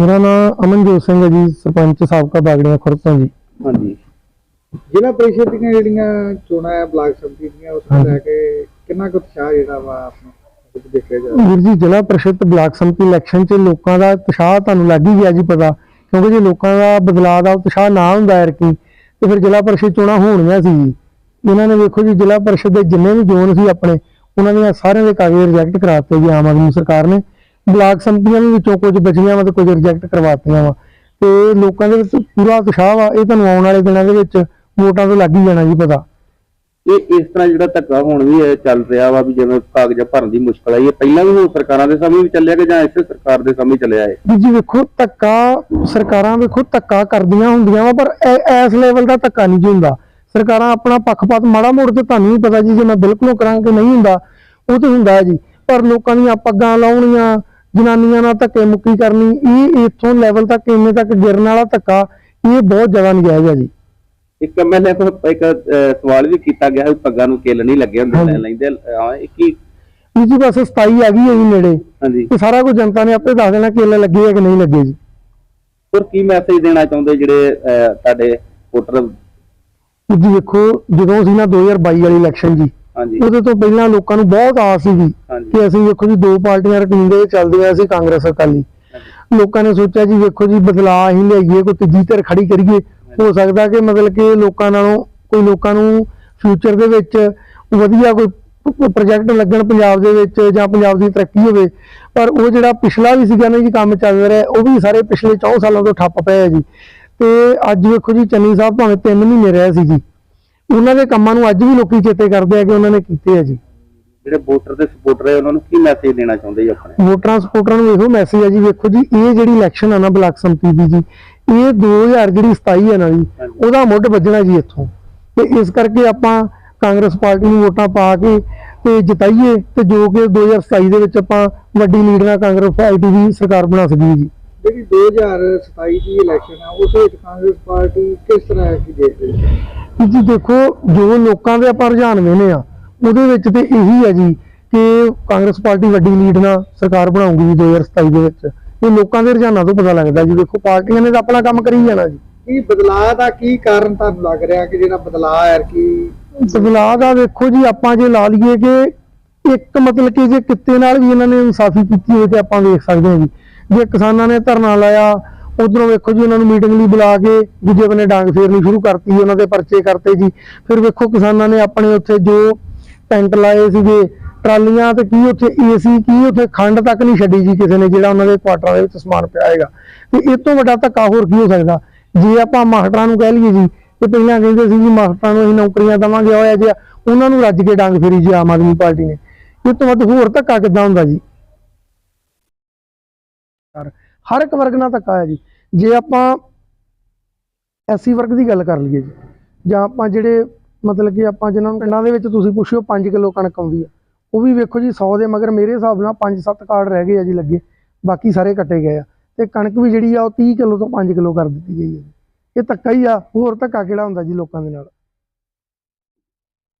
ਮੇਰਾ ਨਾਮ ਅਮਨਜੋਤ ਸਿੰਘ ਹੈ ਜੀ ਸਰਪੰਚ ਸਾਬਕਾ ਬਾਗੜੀਆਂ ਖੁਰਦ ਤੋਂ ਜੀ। ਹਾਂਜੀ। ਜ਼ਿਲ੍ਹਾ ਪਰਿਸ਼ਦ ਦੀਆਂ ਜਿਹੜੀਆਂ ਚੋਣਾਂ ਹੈ ਬਲਾਕ ਸੰਮਤੀ ਦੀਆਂ ਉਸ ਨੂੰ ਲੈ ਕੇ ਕਿੰਨਾ ਕੁ ਉਤਸ਼ਾਹ ਜਿਹੜਾ ਵਾ ਆਪਣਾ ਵੀਰ ਜੀ ਜ਼ਿਲ੍ਹਾ ਪ੍ਰੀਸ਼ਦ ਬਲਾਕ ਸੰਮਤੀ ਇਲੈਕਸ਼ਨ 'ਚ ਲੋਕਾਂ ਦਾ ਉਤਸ਼ਾਹ ਤੁਹਾਨੂੰ ਲੱਗ ਹੀ ਗਿਆ ਜੀ ਪਤਾ ਕਿਉਂਕਿ ਜੇ ਲੋਕਾਂ ਦਾ ਬਦਲਾਅ ਦਾ ਉਤਸ਼ਾਹ ਨਾ ਹੁੰਦਾ ਯਾਰ ਕੀ ਤੇ ਫਿਰ ਜ਼ਿਲ੍ਹਾ ਪ੍ਰੀਸ਼ਦ ਚੋਣਾਂ ਹੋਣੀਆਂ ਸੀ ਜੀ। ਇਹਨਾਂ ਨੇ ਵੇਖੋ ਜੀ ਜ਼ਿਲ੍ਹਾ ਪ੍ਰੀਸ਼ਦ ਦੇ ਜਿੰਨੇ ਵੀ ਜ਼ੋਨ ਸੀ ਆਪਣੇ ਉਹਨਾਂ ਦੀਆਂ ਸਾਰਿਆਂ ਦੇ ਕਾਗਜ਼ ਰਿਜੈਕਟ ਕਰਾਤੇ ਜੀ ਆਮ ਆਦਮੀ ਸਰਕਾਰ ਨੇ। ਬਲਾਕ ਸੰਮਤੀਆਂ ਦੇ ਵਿੱਚੋਂ ਕੁਝ ਬਚੀਆਂ ਵਾ ਤੇ ਕੁਝ ਰਿਜੈਕਟ ਕਰਵਾਤੀਆਂ ਵਾ। ਤੇ ਲੋਕਾਂ ਦੇ ਵਿੱਚ ਪੂਰਾ ਉਤਸ਼ਾਹ ਵਾ ਇਹ ਤੁਹਾਨੂੰ ਆਉਣ ਵਾਲੇ ਦਿਨਾਂ ਦੇ ਵਿੱਚ ਵੋਟਾਂ ਤੋਂ ਲੱਗ ਹੀ ਜਾਣਾ ਜੀ ਪਤਾ। ਇਹ ਇਸ ਤਰ੍ਹਾਂ ਜਿਹੜਾ ਧੱਕਾ ਹੁਣ ਵੀ ਇਹ ਚੱਲ ਰਿਹਾ ਵਾ ਵੀ ਜਿਵੇਂ ਕਾਗਜ਼ਾਂ ਭਰਨ ਦੀ ਮੁਸ਼ਕਲ ਆਈ ਹੈ। ਪਹਿਲਾਂ ਵੀ ਸਰਕਾਰਾਂ ਦੇ ਸਮੇਂ ਵੀ ਚੱਲਿਆ ਕਿ ਜਾਂ ਇਸੇ ਸਰਕਾਰ ਦੇ ਸਮੇਂ ਚੱਲਿਆ ਹੈ ਜੀ ਵੇਖੋ ਧੱਕਾ ਸਰਕਾਰਾਂ ਵੇਖੋ ਧੱਕਾ ਕਰਦੀਆਂ ਹੁੰਦੀਆਂ ਵਾ ਪਰ ਇਸ ਲੈਵਲ ਦਾ ਧੱਕਾ ਨਹੀਂ ਜੀ ਹੁੰਦਾ। ਸਰਕਾਰਾਂ ਆਪਣਾ ਪੱਖਪਾਤ ਮਾੜਾ ਮੋੜ ਤੇ ਤੁਹਾਨੂੰ ਵੀ ਪਤਾ ਜੀ ਜੇ ਮੈਂ ਬਿਲਕੁਲ ਕਰਾਂ ਕਿ ਨਹੀਂ ਹੁੰਦਾ ਉਹ ਤੇ ਹੁੰਦਾ ਜੀ। ਪਰ ਲੋਕਾਂ ਦੀਆਂ ਪੱਗਾਂ ਲਾਉਣੀਆਂ ਜਨਾਨੀਆਂ ਨਾਲ ਧੱਕੇ ਮੁੱਕੀ ਕਰਨੀ ਇਹ ਇੱਥੋਂ ਲੈਵਲ ਤੱਕ ਇੰਨੇ ਤੱਕ ਗਿਰਨ ਵਾਲਾ ਧੱਕਾ ਇਹ ਬਹੁਤ ਜ਼ਿਆਦਾ ਨਜਾਇਜ਼ ਹੈ ਜੀ। ਇੱਕ ਐਮਐਲਏ ਕੋਲ ਇੱਕ ਸਵਾਲ ਵੀ ਕੀਤਾ ਗਿਆ ਹੈ ਪੱਗਾਂ ਨੂੰ ਕਿੱਲ ਨਹੀਂ ਲੱਗੇ ਹੁੰਦੇ ਲੈਂਦੇ ਹਾਂ ਇਹ ਕੀ? ਜੀ ਬਸ 27 ਆ ਗਈ ਹੈ ਜੀ ਨੇੜੇ। ਹਾਂਜੀ। ਤੇ ਸਾਰਾ ਕੁਝ ਜਨਤਾ ਨੇ ਆਪੇ ਦੱਸ ਦੇਣਾ ਕਿ ਇਹ ਲੱਗੇ ਹੈ ਕਿ ਨਹੀਂ ਲੱਗੇ ਜੀ। ਹੋਰ ਕੀ ਮੈਸੇਜ ਦੇਣਾ ਚਾਹੁੰਦੇ ਜਿਹੜੇ ਤੁਹਾਡੇ ਵੋਟਰ? ਜੀ ਵੇਖੋ ਜਦੋਂ ਸੀ ਨਾ 2022 ਵਾਲੀ ਇਲੈਕਸ਼ਨ ਜੀ ਹਾਂਜੀ। ਉਹਦੇ ਤੋਂ ਪਹਿਲਾਂ ਲੋਕਾਂ ਨੂੰ ਬਹੁਤ ਆਸ ਸੀਗੀ। ਹਾਂਜੀ ਕਿ ਅਸੀਂ ਵੇਖੋ ਜੀ ਦੋ ਪਾਰਟੀਆਂ ਰਕੀਨ ਦੇ ਵਿੱਚ ਚੱਲਦੀਆਂ ਸੀ ਕਾਂਗਰਸ ਅਕਾਲੀ। ਲੋਕਾਂ ਨੇ ਸੋਚਿਆ ਜੀ ਵੇਖੋ ਜੀ ਬਦਲਾਅ ਹੀ ਲਿਆਈਏ, ਕੋਈ ਤੀਜੀ ਧਿਰ ਖੜੀ ਕਰੀਏ। ਹੋ ਸਕਦਾ ਕਿ ਮਤਲਬ ਕਿ ਲੋਕਾਂ ਨਾਲੋਂ, ਕੋਈ ਲੋਕਾਂ ਨੂੰ ਫਿਊਚਰ ਦੇ ਵਿੱਚ ਵਧੀਆ ਕੋਈ ਪ੍ਰੋਜੈਕਟ ਲੱਗਣ ਪੰਜਾਬ ਦੇ ਵਿੱਚ ਜਾਂ ਪੰਜਾਬ ਦੀ ਤਰੱਕੀ ਹੋਵੇ। ਪਰ ਉਹ ਜਿਹੜਾ ਪਿਛਲਾ ਵੀ ਸੀਗਾ ਨਾ ਜੀ ਕੰਮ ਚੱਲ ਰਿਹਾ, ਉਹ ਵੀ ਸਾਰੇ ਪਿਛਲੇ 4 ਸਾਲਾਂ ਤੋਂ ਠੱਪ ਪਏ ਆ ਜੀ। ਤੇ ਅੱਜ ਵੇਖੋ ਜੀ ਚੰਨੀ ਸਾਹਿਬ ਭਾਵੇਂ 3 ਮਹੀਨੇ ਰਹੇ ਸੀ ਜੀ, ਉਹਨਾਂ ਦੇ ਕੰਮਾਂ ਨੂੰ ਅੱਜ ਵੀ ਲੋਕੀ ਚੇਤੇ ਕਰਦੇ ਆ ਕਿ ਉਹਨਾਂ ਨੇ ਕੀਤੇ ਆ ਜੀ। ਜਿਹੜੇ ਵੋਟਰ ਦੇ ਸਪੋਰਟਰ ਹੈ ਉਹਨਾਂ ਨੂੰ ਕੀ ਮੈਸੇਜ ਦੇਣਾ ਚਾਹੁੰਦੇ ਜੀ ਆਪਣੇ? ਵੋਟਰਾਂ ਸਪੋਰਟਰਾਂ ਨੂੰ ਇਹੋ ਮੈਸੇਜ ਹੈ ਜੀ ਵੇਖੋ ਜੀ ਇਹ ਜਿਹੜੀ ਇਲੈਕਸ਼ਨ ਆ ਨਾ ਬਲਾਕ ਸੰਮਤੀ ਦੀ ਜੀ ਇਹ 2000 ਜਿਹੜੀ 27 ਹੈ ਨਾ ਜੀ। ਉਹਦਾ ਮੁੱਢ ਵੱਜਣਾ ਜੀ ਇੱਥੋਂ। ਤੇ ਇਸ ਕਰਕੇ ਆਪਾਂ ਕਾਂਗਰਸ ਪਾਰਟੀ ਨੂੰ ਵੋਟਾਂ ਪਾ ਕੇ ਤੇ ਜਿਤਾਈਏ ਤੇ ਜੋ ਕਿ 2027 ਦੇ ਵਿੱਚ ਆਪਾਂ ਵੱਡੀ ਲੀਡ ਨਾਲ ਕਾਂਗਰਸ ਪਾਰਟੀ ਦੀ ਸਰਕਾਰ ਬਣਾ ਸਕੀਏ ਜੀ। ਜਿਹੜੀ 2027 ਦੀ ਇਲੈਕਸ਼ਨ ਆ ਉਸ ਵਿੱਚ ਕਾਂਗਰਸ ਪਾਰਟੀ ਕਿਸ ਤਰ੍ਹਾਂ ਕੀ ਦੇਖਦੇ ਹੋ? ਤੁਸੀਂ ਦੇਖੋ ਜੋ ਲੋਕਾਂ ਦੇ ਆਪਾਂ ਰੁਝਾਨ ਵੇਨੇ ਆ ਉਹਦੇ ਵਿੱਚ ਤੇ ਇਹੀ ਹੈ ਜੀ ਕਿ ਕਾਂਗਰਸ ਪਾਰਟੀ ਵੱਡੀ ਲੀਡ ਨਾਲ ਸਰਕਾਰ ਬਣਾਉਂਗੀ ਜੀ 2027 ਦੇ ਵਿੱਚ। ਇਹ ਲੋਕਾਂ ਦੇ ਰੁਝਾਨਾਂ ਤੋਂ ਪਤਾ ਲੱਗਦਾ ਜੀ। ਦੇਖੋ ਪਾਰਟੀਆਂ ਨੇ ਤਾਂ ਆਪਣਾ ਕੰਮ ਕਰੀ ਜਾਣਾ ਜੀ। ਕੀ ਬਦਲਾਅ ਦਾ ਕੀ ਕਾਰਨ ਤੁਹਾਨੂੰ ਲੱਗ ਰਿਹਾ ਕਿ ਜਿਹੜਾ ਬਦਲਾਅ ਹੈ ਕਿ ਬਦਲਾਅ ਦਾ ਵੇਖੋ ਜੀ ਆਪਾਂ ਜੇ ਲਾ ਲਈਏ ਕਿ ਇੱਕ ਮਤਲਬ ਕਿ ਜੇ ਕਿੱਤੇ ਨਾਲ ਵੀ ਇਹਨਾਂ ਨੇ ਇਨਸਾਫੀ ਕੀਤੀ ਹੋਵੇ ਤੇ ਆਪਾਂ ਵੇਖ ਸਕਦੇ ਹਾਂ ਜੀ। ਜੇ ਕਿਸਾਨਾਂ ਨੇ ਧਰਨਾ ਲਾਇਆ ਉਧਰੋਂ ਵੇਖੋ ਜੀ ਉਹਨਾਂ ਨੂੰ ਮੀਟਿੰਗ ਲਈ ਬੁਲਾ ਕੇ ਦੂਜੇ ਬੰਨੇ ਡਾਂਗ ਫੇਰਨੀ ਸ਼ੁਰੂ ਕਰਤੀ ਉਹਨਾਂ ਦੇ ਪਰਚੇ ਕਰਤੇ ਜੀ। ਫਿਰ ਵੇਖੋ ਕਿਸਾਨਾਂ ਨੇ ਆਪਣੇ ਉੱਥੇ ਜੋ ਟੈਂਟ ਲਾਏ ਸੀਗੇ, ਟਰਾਲੀਆਂ ਤੇ ਕੀ ਉੱਥੇ ਏਸੀ ਕੀ ਉੱਥੇ ਖੰਡ ਤੱਕ ਨਹੀਂ ਛੱਡੀ ਜੀ ਕਿਸੇ ਨੇ, ਜਿਹੜਾ ਉਹਨਾਂ ਦੇ ਕੁਆਟਰਾਂ ਦੇ ਵਿੱਚ ਸਮਾਨ ਪਿਆ ਹੈਗਾ। ਤੇ ਇਹ ਤੋਂ ਵੱਡਾ ਧੱਕਾ ਹੋਰ ਕੀ ਹੋ ਸਕਦਾ? ਜੇ ਆਪਾਂ ਮਾਸਟਰਾਂ ਨੂੰ ਕਹਿ ਲਈਏ ਜੀ ਤੇ ਪਹਿਲਾਂ ਕਹਿੰਦੇ ਸੀ ਜੀ, ਮਾਸਟਰਾਂ ਨੂੰ ਅਸੀਂ ਨੌਕਰੀਆਂ ਦਵਾਂਗੇ ਹੋਇਆ ਜੀ ਉਹਨਾਂ ਨੂੰ ਰੱਜ ਕੇ ਡੰਗ ਫੇਰੀ ਜੀ ਆਮ ਆਦਮੀ ਪਾਰਟੀ ਨੇ। ਇਹ ਤੋਂ ਵੱਧ ਹੋਰ ਧੱਕਾ ਕਿੱਦਾਂ ਹੁੰਦਾ ਜੀ? ਹਰ- ਹਰ ਇੱਕ ਵਰਗ ਨਾਲ ਧੱਕਾ ਹੈ ਜੀ। ਜੇ ਆਪਾਂ ਐਸੀ ਵਰਗ ਦੀ ਗੱਲ ਕਰ ਲਈਏ ਜੀ, ਜਾਂ ਆਪਾਂ ਜਿਹੜੇ ਮਤਲਬ ਕਿ ਆਪਾਂ ਜਿਨ੍ਹਾਂ ਨੂੰ ਪਿੰਡਾਂ ਦੇ ਵਿੱਚ ਤੁਸੀਂ ਪੁੱਛਿਓ 5 ਕਿਲੋ ਕਣਕ ਆਉਂਦੀ ਆ। ਉਹ ਵੀ ਵੇਖੋ ਜੀ 100 ਦੇ ਮਗਰ ਮੇਰੇ ਹਿਸਾਬ ਨਾਲ 5-7 ਕਾਰਡ ਰਹਿ ਗਏ ਆ ਜੀ ਲੱਗੇ, ਬਾਕੀ ਸਾਰੇ ਕੱਟੇ ਗਏ ਆ। ਤੇ ਕਣਕ ਵੀ ਜਿਹੜੀ ਆ, ਉਹ 30 ਕਿਲੋ ਤੋਂ 5 ਕਿਲੋ ਕਰ ਦਿੱਤੀ ਗਈ ਹੈ ਜੀ। ਇਹ ਧੱਕਾ ਹੀ ਆ, ਹੋਰ ਧੱਕਾ ਕਿਹੜਾ ਹੁੰਦਾ ਜੀ ਲੋਕਾਂ ਦੇ ਨਾਲ?